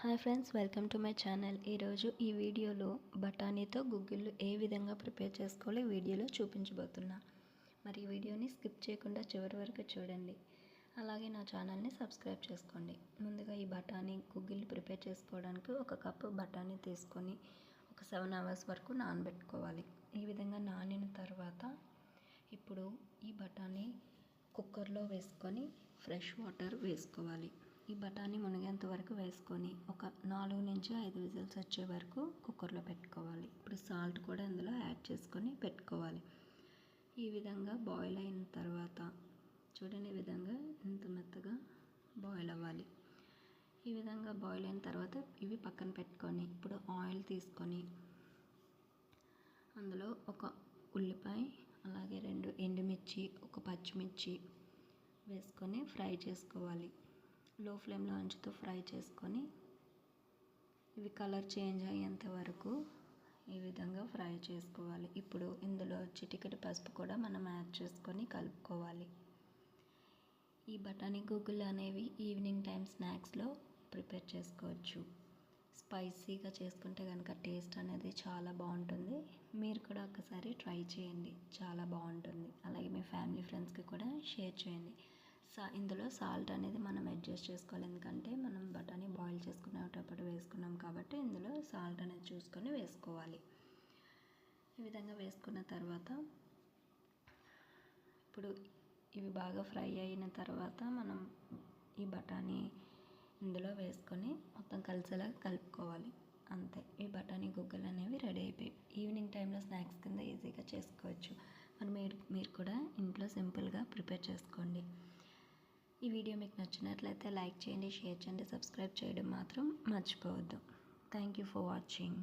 Hi friends welcome to my channel. ఈరోజు ఈ వీడియోలో బఠానీతో గుగ్గిళ్ళు ఏ విధంగా ప్రిపేర్ చేసుకోవాలో వీడియోలో చూపించబోతున్నా. మరి ఈ వీడియోని స్కిప్ చేయకుండా చివరి వరకు చూడండి. అలాగే నా ఛానల్ని సబ్స్క్రైబ్ చేసుకోండి. ముందుగా ఈ బఠానీ గుగ్గిళ్ళు ప్రిపేర్ చేసుకోవడానికి ఒక కప్పు బఠానీ తీసుకొని ఒక సెవెన్ అవర్స్ వరకు నానబెట్టుకోవాలి. ఈ విధంగా నానిన తర్వాత ఇప్పుడు ఈ బఠానీ కుక్కర్లో వేసుకొని ఫ్రెష్ వాటర్ వేసుకోవాలి. ఈ బఠానీ మునిగేంత వరకు వేసుకొని ఒక నాలుగు నుంచి ఐదు విజిల్స్ వచ్చే వరకు కుక్కర్లో పెట్టుకోవాలి. ఇప్పుడు సాల్ట్ కూడా ఇందులో యాడ్ చేసుకొని పెట్టుకోవాలి. ఈ విధంగా బాయిల్ అయిన తర్వాత చూడండి ఈ విధంగా ఇంత మెత్తగా బాయిల్ అవ్వాలి. ఈ విధంగా బాయిల్ అయిన తర్వాత ఇవి పక్కన పెట్టుకొని ఇప్పుడు ఆయిల్ తీసుకొని అందులో ఒక ఉల్లిపాయ అలాగే రెండు ఎండుమిర్చి ఒక పచ్చిమిర్చి వేసుకొని ఫ్రై చేసుకోవాలి. లో ఫ్లేమ్లో ఉంచుతూ ఫ్రై చేసుకొని ఇవి కలర్ చేంజ్ అయ్యేంత వరకు ఈ విధంగా ఫ్రై చేసుకోవాలి. ఇప్పుడు ఇందులో చిటికెడు పసుపు కూడా మనం యాడ్ చేసుకొని కలుపుకోవాలి. ఈ బఠానీ గుగ్గులు అనేవి ఈవినింగ్ టైం స్నాక్స్లో ప్రిపేర్ చేసుకోవచ్చు. స్పైసీగా చేసుకుంటే కనుక టేస్ట్ అనేది చాలా బాగుంటుంది. మీరు కూడా ఒకసారి ట్రై చేయండి. చాలా బాగుంటుంది. అలాగే మీ ఫ్యామిలీ ఫ్రెండ్స్కి కూడా షేర్ చేయండి. సా ఇందులో సాల్ట్ అనేది మనం అడ్జస్ట్ చేసుకోవాలి. ఎందుకంటే మనం బఠానీ బాయిల్ చేసుకునేటప్పుడు వేసుకున్నాం కాబట్టి ఇందులో సాల్ట్ అనేది చూసుకొని వేసుకోవాలి. ఈ విధంగా వేసుకున్న తర్వాత ఇప్పుడు ఇవి బాగా ఫ్రై అయిన తర్వాత మనం ఈ బఠానీ ఇందులో వేసుకొని మొత్తం కలిసేలా కలుపుకోవాలి. అంతే. ఈ బఠానీ గుగ్గలు అనేవి రెడీ అయిపోయి ఈవినింగ్ టైంలో స్నాక్స్ కింద ఈజీగా చేసుకోవచ్చు. మరి మీరు మీరు కూడా ఇంట్లో సింపుల్గా ప్రిపేర్ చేసుకోండి. ఈ వీడియో మీకు నచ్చినట్లయితే లైక్ చేయండి షేర్ చేయండి సబ్స్క్రైబ్ చేయడం మాత్రం మర్చిపోవద్దు. Thank you for watching